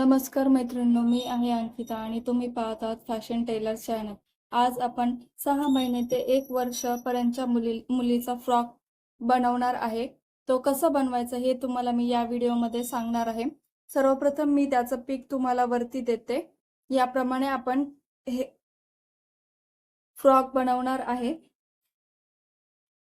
नमस्कार मैत्रिणींनो मी आहे अंकिता आणि तुम्ही पाहत आहात फॅशन टेलर चॅनल. आज आपण सहा महिने ते एक वर्षपर्यंतच्या मुली मुलीचा फ्रॉक बनवणार आहे. तो कसा बनवायचा हे तुम्हाला मी या व्हिडिओमध्ये सांगणार आहे. सर्वप्रथम मी त्याचं पीक तुम्हाला वरती देते. याप्रमाणे आपण हे फ्रॉक बनवणार आहे.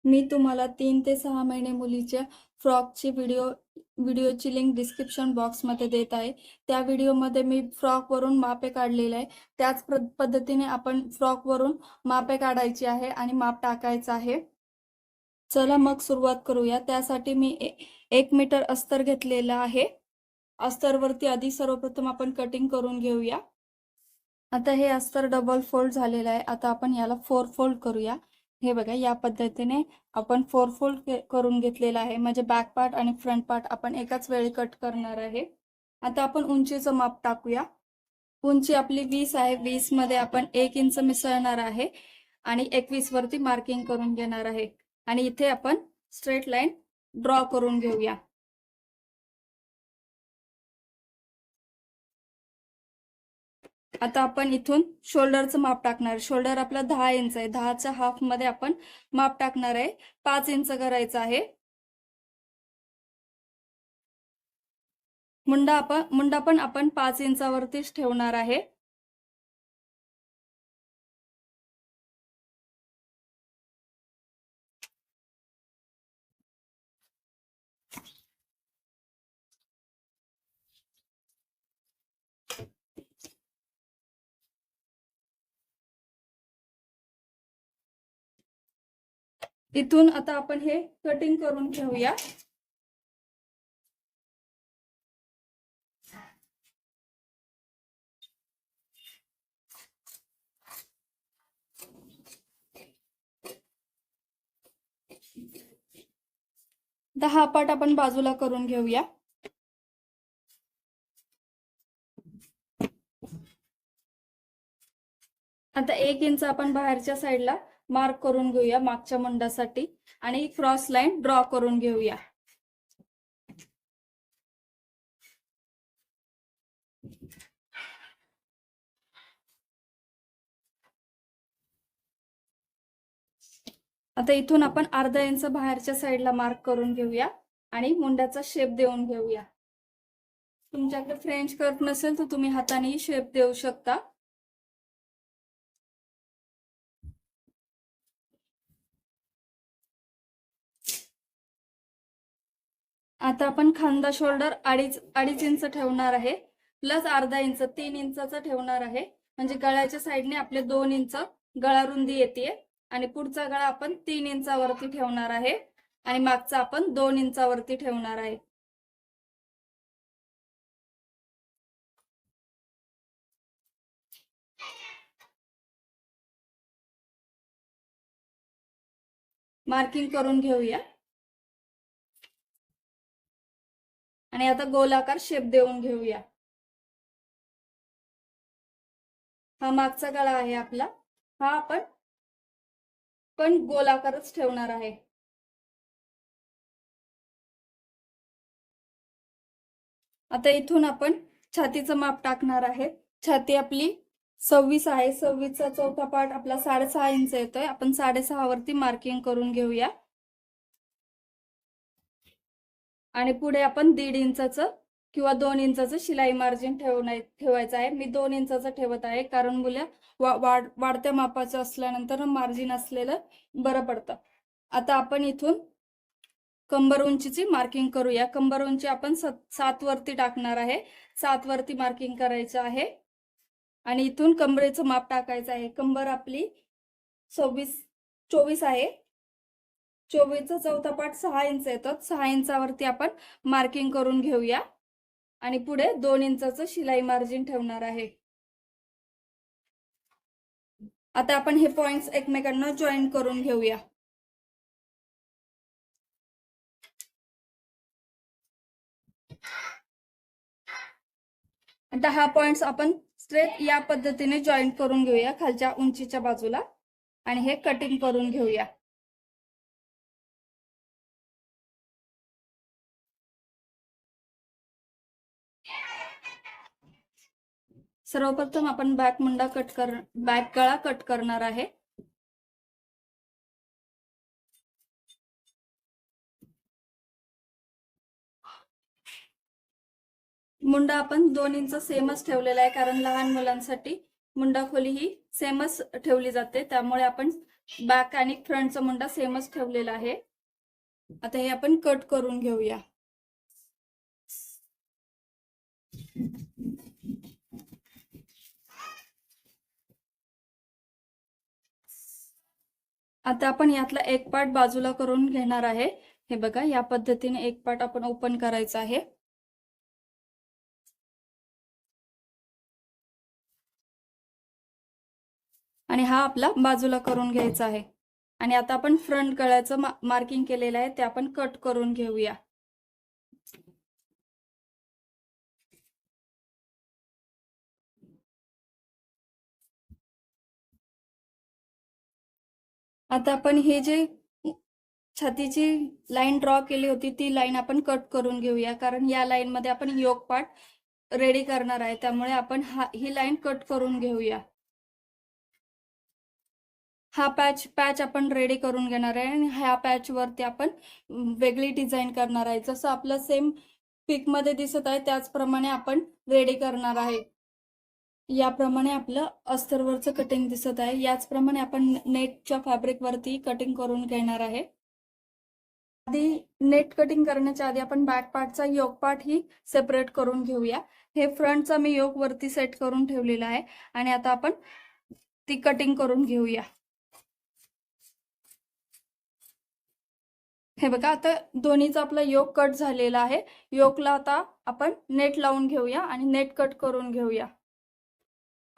मी तुम्हाला तीन ते सहा महिने मुलीच्या फ्रॉकची व्हिडिओ व्हिडिओची लिंक डिस्क्रिप्शन बॉक्समध्ये देत आहे. त्या व्हिडिओमध्ये मी फ्रॉकवरून मापे काढलेले आहे. त्याच पद्धतीने आपण फ्रॉकवरून मापे काढायची आहे आणि माप टाकायचं आहे. चला मग सुरुवात करूया. त्यासाठी मी एक मीटर अस्तर घेतलेलं आहे. अस्तरवरती आधी सर्वप्रथम आपण कटिंग करून घेऊया. आता हे अस्तर डबल फोल्ड झालेलं आहे. आता आपण याला फोर फोल्ड करूया. हे बघा या पद्धतीने आपण फोर फोल्ड करून घेतलेला आहे. म्हणजे बॅक पार्ट आणि फ्रंट पार्ट आपण एकाच वेळी कट करणार आहे. आता आपण उंचीचं माप टाकूया. उंची आपली वीस आहे. वीसमध्ये आपण एक इंच मिसळणार आहे आणि एकवीस वरती मार्किंग करून घेणार आहे. आणि इथे आपण स्ट्रेट लाईन ड्रॉ करून घेऊया. आता आपण इथून शोल्डरचं माप टाकणार शोल्डर आपला दहा इंच आहे. दहाच्या हाफमध्ये आपण माप टाकणार आहे. पाच इंच करायचं आहे. मुंडा आपण मुंडा पण आपण पाच इंचावरतीच ठेवणार आहे. इथून आता आपण हे कटिंग करून घेऊया. दहा पाट आपण बाजूला करून घेऊया. आता एक इंच आपण बाहेरच्या साईडला मार्क करून घेऊया मागच्या मंडासाठी आणि क्रॉस लाईन ड्रॉ करून घेऊया. आता इथून आपण अर्धा इंच बाहेरच्या साईडला मार्क करून घेऊया आणि मुंड्याचा शेप देऊन घेऊया. तुमच्याकडे फ्रेंच कट नसेल तर तुम्ही हातानेही शेप देऊ शकता. आता आपण खांदा शोल्डर अडीच अडीच इंच ठेवणार आहे. प्लस अर्धा इंच तीन इंचाचा ठेवणार आहे. म्हणजे गळ्याच्या साईडने आपले दोन इंच गळा रुंदी येते आणि पुढचा गळा आपण तीन इंचावरती ठेवणार आहे. आणि मागचा आपण दोन इंचावरती ठेवणार आहे. मार्किंग करून घेऊया. आणि आता गोलाकार शेप देऊन घेऊया. हा मागचा गळा आहे आपला. हा आपण पण गोलाकारच ठेवणार आहे. आता इथून आपण छातीचं माप टाकणार आहे. छाती आपली सव्वीस आहे. सव्वीसचा चौथा पार्ट आपला साडेसहा इंच येतोय. आपण साडेसहा वरती मार्किंग करून घेऊया. आणि पुढे आपण दीड इंचाचं किंवा दोन इंचाचं शिलाई मार्जिन ठेवणार ठेवायचं आहे. मी दोन इंचाचं ठेवत आहे कारण मुल्या वा वाढ वाढत्या मापाचं असल्यानंतर मार्जिन असलेलं बरं पडतं. आता आपण इथून कंबर उंचीची मार्किंग करूया. कंबर उंची आपण सात वरती टाकणार आहे. सात वरती मार्किंग करायचं आहे. आणि इथून कंबरेचं माप टाकायचं आहे. कंबर आपली सव्वीस चोवीस आहे. चोवीसचा चौथा पाठ सहा इंच येतात सहा इंचावरती आपण मार्किंग करून घेऊया. आणि पुढे दोन इंचाचं शिलाई मार्जिन ठेवणार आहे. आता आपण हे पॉइंट्स एकमेकांना जॉईन करून घेऊया. दहा पॉइंट्स आपण स्ट्रेट या पद्धतीने जॉईन करून घेऊया खालच्या उंचीच्या बाजूला. आणि हे कटिंग करून घेऊया. सर्वप्रथम आपण बॅक मुंडा कट कर बॅक गळा कट करणार आहे. मुंडा आपण दोन इंच सेमच ठेवलेला आहे कारण लहान मुलांसाठी मुंडा खोली ही सेमच ठेवली जाते. त्यामुळे आपण बॅक आणि फ्रंटचा मुंडा सेमच ठेवलेला आहे. आता हे आपण कट करून घेऊया. आता आपण यातला एक पार्ट बाजूला करून घेणार आहे. हे बघा या पद्धतीने एक पार्ट आपण ओपन करायचा आहे. आणि हा आपला बाजूला करून घ्यायचा आहे. आणि आता आपण फ्रंट गळ्याचं मार्किंग केलेलं आहे ते आपण कट करून घेऊया. आता आपण हे जे छातीची लाईन ड्रॉ केली होती ती लाईन आपण कट करून घेऊया. कारण या लाईन मध्ये आपण योग पार्ट रेडी करणार आहे. त्यामुळे आपण हा ही लाईन कट करून घेऊया. हा पॅच पॅच आपण रेडी करून घेणार आहे आणि ह्या पॅच वरती आपण वेगळी डिझाईन करणार आहे. जसं आपलं सेम पिकमध्ये दिसत आहे त्याचप्रमाणे आपण रेडी करणार आहे. याप्रमाणे आपलं अस्तरवरचं कटिंग दिसत आहे. याचप्रमाणे आपण नेटच्या फॅब्रिक वरती कटिंग करून घेणार आहे. आधी नेट कटिंग करण्याच्या आधी आपण बॅक पार्टचा योग पार्ट ही सेपरेट करून घेऊया. हे फ्रंटचा मी योग वरती सेट करून ठेवलेला आहे. आणि आता आपण ती कटिंग करून घेऊया. हे बघा आता दोन्हीचा आपला योग कट झालेला आहे. योगला आता आपण नेट लावून घेऊया आणि नेट कट करून घेऊया.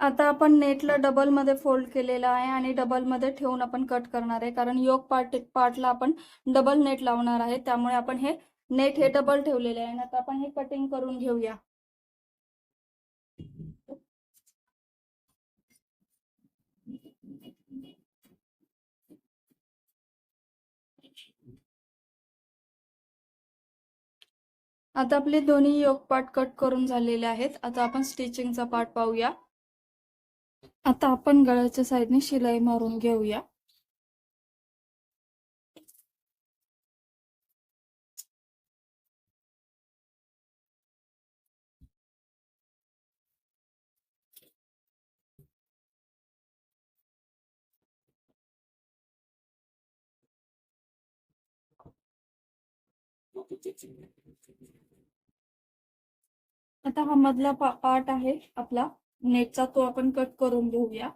आता आपण नेटला डबलमध्ये फोल्ड केलेला आहे आणि डबलमध्ये ठेवून आपण कट करणार आहे. कारण योग पार्ट पार्टला आपण डबल नेट लावणार आहे. त्यामुळे आपण हे नेट हे डबल ठेवलेले आहे. आता आपण हे कटिंग करून घेऊया. आता आपले दोन्ही योग पार्ट कट करून झालेले आहेत. आता आपण स्टिचिंगचा पार्ट पाहूया. आता आपण गळ्याच्या साईडने शिलाई मारून घेऊया. आता हा मधला पार्ट आहे आपला. नेटचा तो आपण कट करून घेऊया.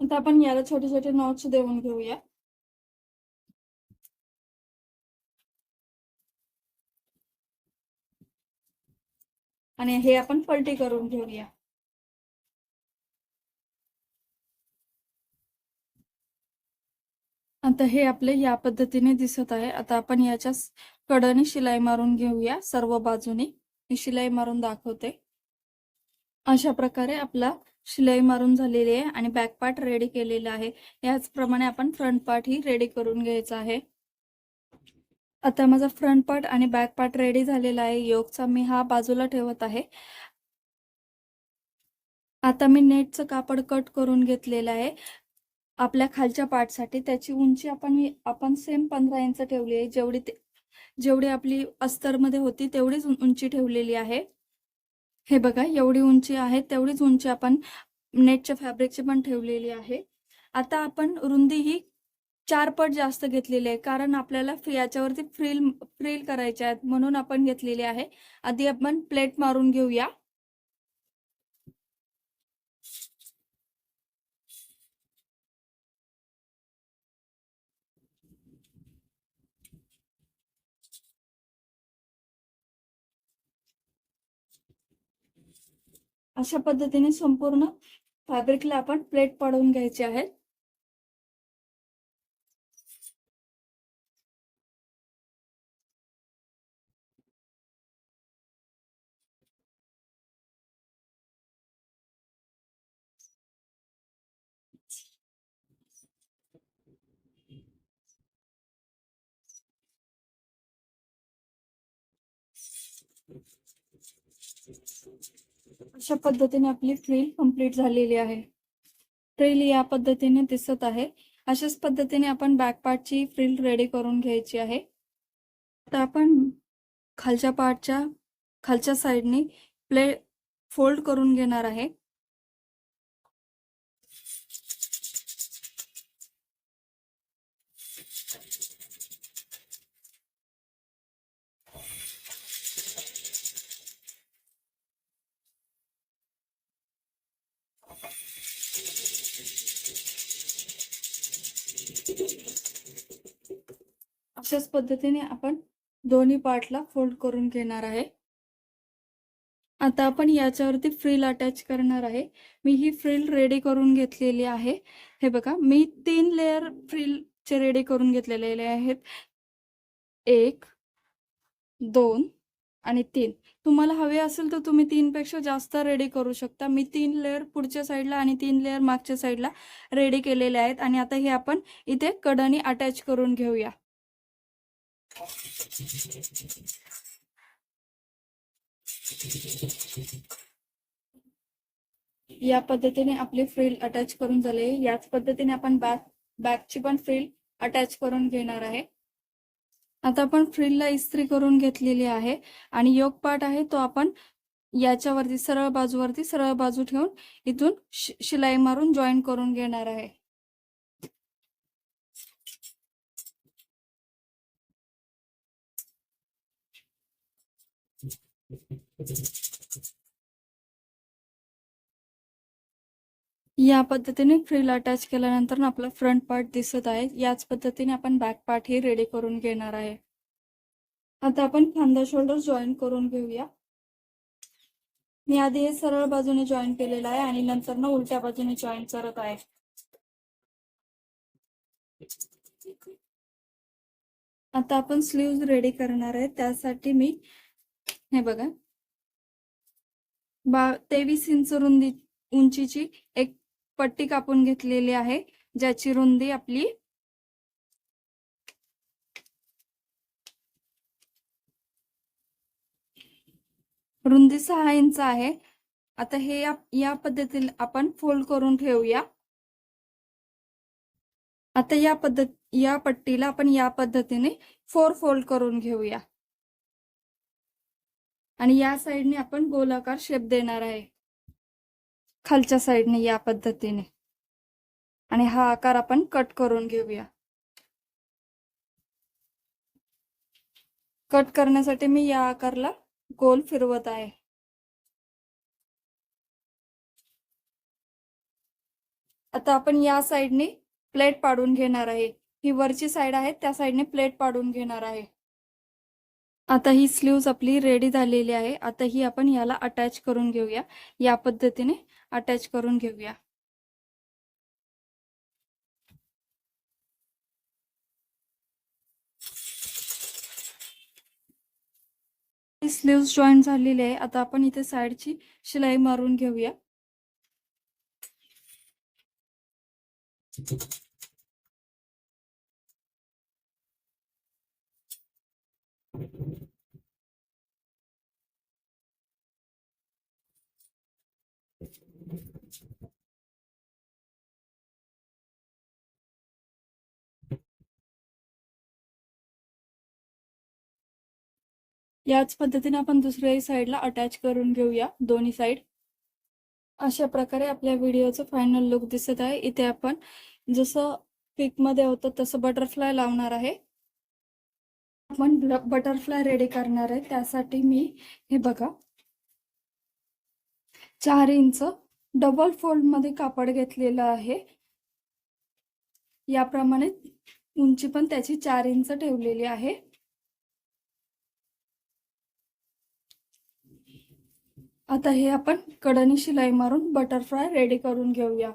आता आपण याला छोटे छोटे नॉट्स देऊन घेऊया. आणि हे आपण पलटी करून घेऊया. आता हे आपले या पद्धतीने दिसत आहे. आता आपण याच्या कडने शिलाई मारून घेऊया सर्व बाजूने. मी शिलाई मारून दाखवते. अशा प्रकारे आपला शिलाई मारून झालेली आहे आणि बॅक पार्ट रेडी केलेला आहे. याचप्रमाणे आपण फ्रंट पार्ट ही रेडी करून घ्यायचा आहे. आता माझा फ्रंट पार्ट आणि बॅक पार्ट रेडी झालेला आहे. योगचा मी हा बाजूला ठेवत आहे. आता मी नेटचं कापड कट करून घेतलेलं आहे. आपल्या खालच्या पार्टसाठी त्याची उंची आपण आपण सेम पंधरा इंच ठेवली आहे. जेवढी ते जेवढी आपली अस्तरमध्ये होती तेवढीच उंची ठेवलेली आहे. हे बघा एवढी उंची आहे तेवढीच उंची आपण नेटच्या फॅब्रिकची पण ठेवलेली आहे. आता आपण रुंदी ही चार पट जास्त घेतलेली आहे कारण आपल्याला याच्यावरती फ्रिल फ्रिल करायचे आहेत म्हणून आपण घेतलेली आहे. आधी आपण प्लेट मारून घेऊया. अशा पद्धतीने संपूर्ण फॅब्रिकला आपण प्लेट पाडून घ्यायचे आहेत. अशा पद्धतीने आपली फ्रील कंप्लीट झालेली आहे. फ्रील या पद्धतीने दिसत आहे. अशाच पद्धतीने आपण बॅक पार्टची फ्रील रेडी करून घ्यायची आहे. तर आपण खालच्या पार्टच्या खालच्या साईडने प्ले फोल्ड करून घेणार आहे. अशाच पद्धतीने आपण दोन्ही पार्टला फोल्ड करून घेणार आहे. आता आपण याच्यावरती फ्रिल अटॅच करणार आहे. मी ही फ्रिल रेडी करून घेतलेली आहे. हे बघा मी तीन लेअर फ्रिलचे रेडी करून घेतलेले आहेत. एक दोन आणि तीन. तुम्हाला हवे असेल तर तुम्ही तीनपेक्षा जास्त रेडी करू शकता. मी तीन लेअर पुढच्या साईडला आणि तीन लेअर मागच्या साईडला रेडी केलेले आहेत. आणि आता हे आपण इथे कडनी अटॅच करून घेऊया. या पद्धतीने आपली फ्रिल अटॅच करून झाले याच पद्धतीने आपण बॅक बॅकची पण फ्रिल अटॅच करून घेणार आहे. आता आपण फ्रिलला इस्त्री करून घेतलेली आहे आणि योग पार्ट आहे तो आपण याच्यावरती सरळ बाजूवरती सरळ बाजू ठेवून इथून शिलाई मारून जॉईन करून घेणार आहे. या पद्धतीने फ्रील अटॅच केल्यानंतर आपला फ्रंट पार्ट दिसत आहे. याच पद्धतीने आपण बॅक पार्ट ही रेडी करून घेणार आहे. आता आपण खांदा शोल्डर जॉईन करून घेऊया. मी आधी हे सरळ बाजूने जॉईन केलेलं आहे आणि नंतर ना उलट्या बाजूने जॉईन करत आहे. आता आपण स्लीव्ज रेडी करणार आहे. त्यासाठी मी हे बघा. बा तेवीस इंच रुंदी उंचीची एक पट्टी कापून घेतलेली आहे ज्याची रुंदी आपली रुंदी सहा इंच आहे. आता हे या, या पद्धतीने आपण फोल्ड करून ठेवूया. आता या पद्धत या पट्टीला आपण या पद्धतीने फोर फोल्ड करून घेऊया. आणि या साईडने आपण गोलाकार शेप देणार आहे. खालच्या साईडने या पद्धतीने. आणि हा आकार आपण कट करून घेऊया. कट करण्यासाठी मी या आकारला गोल फिरवत आहे. आता आपण या साईडने प्लेट पाडून घेणार आहे. ही वरची साईड आहे त्या साईडने प्लेट पाडून घेणार आहे. आता ही स्लीव्ज आपली रेडी झालेली आहे. आता ही आपण याला अटॅच करून घेऊया. या पद्धतीने अटॅच करून घेऊया. स्लीव्स जॉईन झालेली आहे. आता आपण इथे साईडची शिलाई मारून घेऊया. याच पद्धतीने आपण दुसऱ्याही साईडला अटॅच करून घेऊया दोन्ही साईड अशा प्रकारे आपल्या व्हिडिओचं फायनल लुक दिसत आहे. इथे आपण जसं पिकमध्ये होतं तसं बटरफ्लाय लावणार आहे. आपण बटरफ्लाय रेडी करणार आहे. त्यासाठी मी हे बघा चार इंच डबल फोल्डमध्ये कापड घेतलेलं आहे. याप्रमाणे उंची पण त्याची चार इंच ठेवलेली आहे. आता हे आपण कडनी शिलाई मारून बटरफ्लाय रेडी करून घेऊया.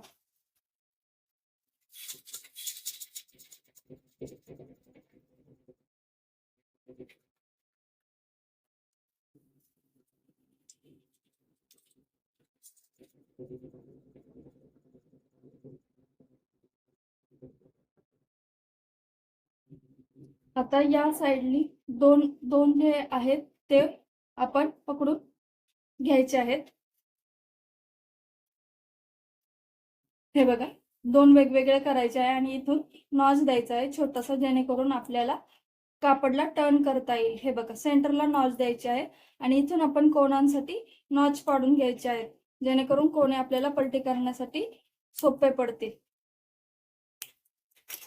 आता या साईडनी दोन दोन जे आहेत ते आपण पकडून घ्यायचे आहेत. हे बघा दोन वेगवेगळे करायचे आहे आणि इथून नॉज द्यायचा आहे छोटासा जेणेकरून आपल्याला कापडला टर्न करता येईल. हे बघा सेंटरला नॉज द्यायचे आहे आणि इथून आपण कोणांसाठी नॉच पाडून घ्यायचे आहेत जेणेकरून कोणे आपल्याला पलटी करण्यासाठी सोपे पडतील.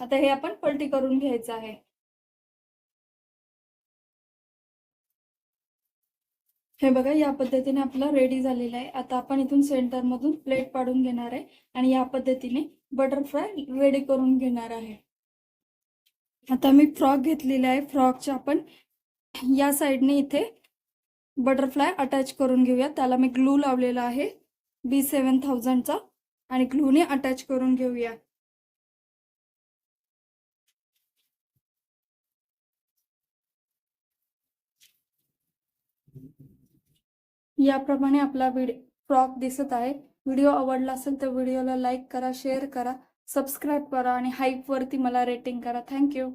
आता हे आपण पलटी करून घ्यायचं आहे. हे बघा या पद्धतीने आपलं रेडी झालेलं आहे. आता आपण इथून सेंटर मधून प्लेट पाडून घेणार आहे आणि या पद्धतीने बटरफ्लाय रेडी करून घेणार आहे. आता मी फ्रॉक घेतलेला आहे. फ्रॉकच्या आपण या साईडने इथे बटरफ्लाय अटॅच करून घेऊया. त्याला मी ग्लू लावलेला आहे. बी सेवन थाउजंडचा आणि ग्लूने अटॅच करून घेऊया. याप्रमाणे आपला व्हिडिओ फ्रॉक दिसत आहे. व्हिडिओ आवडला असेल तर व्हिडिओला लाईक करा शेअर करा सबस्क्राईब करा आणि हाईपवरती मला रेटिंग करा. थँक्यू